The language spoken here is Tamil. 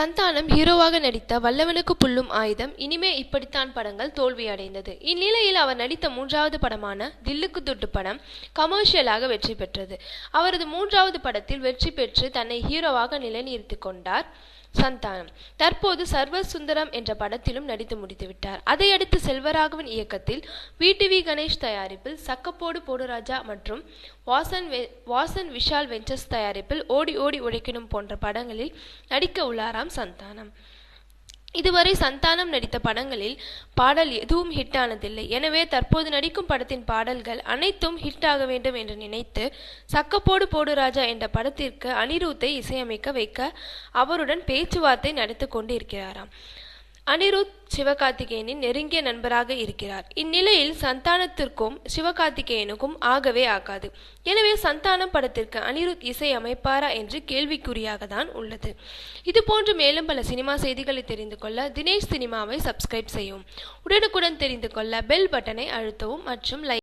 சந்தானம் ஹீரோவாக நடித்த வல்லவனுக்கு புல்லும் ஆயுதம் இனிமே இப்படித்தான் படங்கள் தோல்வியடைந்தது. இந்நிலையில் அவர் நடித்த மூன்றாவது படமான தில்லுக்கு துட்டு படம் கமர்ஷியலாக வெற்றி பெற்றது. அவரது மூன்றாவது படத்தில் வெற்றி பெற்று தன்னை ஹீரோவாக நிலைநிறுத்தி கொண்டார் சந்தானம். தற்போது சர்வ சுந்தரம் என்ற படத்திலும் நடித்து முடித்துவிட்டார். அதையடுத்து செல்வராகவன் இயக்கத்தில் விடிவி கணேஷ் தயாரிப்பில் சக்கப்போடு போடுராஜா மற்றும் வாசன் வாசன் விஷால் வெஞ்சர்ஸ் தயாரிப்பில் ஓடி ஓடி உழைக்கணும் போன்ற படங்களில் நடிக்க உள்ளாராம் சந்தானம் இதுவரை சந்தானம் நடித்த படங்களில் பாடல் எதுவும் ஹிட் ஆனதில்லை. எனவே தற்போது நடிக்கும் படத்தின் பாடல்கள் அனைத்தும் ஹிட் ஆக வேண்டும் என்று நினைத்து சக்கப்போடு போடு ராஜா என்ற படத்திற்கு அனிருத்தை இசையமைக்க வைக்க அவருடன் பேச்சுவார்த்தை நடத்தி கொண்டு இருக்கிறாராம் அனிருத் சிவகார்த்திகேயனின் நெருங்கிய நண்பராக இருக்கிறார். இந்நிலையில் சந்தானத்திற்கும் சிவகார்த்திகேயனுக்கும் ஆகவே ஆகாது. எனவே சந்தானம் படத்திற்கு அனிருத் இசை அமைப்பாரா என்று கேள்விக்குறியாக தான் உள்ளது. இதுபோன்று மேலும் பல சினிமா செய்திகளை தெரிந்து கொள்ள தினேஷ் சினிமாவை சப்ஸ்கிரைப் செய்யவும். உடனுக்குடன் தெரிந்து கொள்ள பெல் பட்டனை அழுத்தவும் மற்றும் லைக்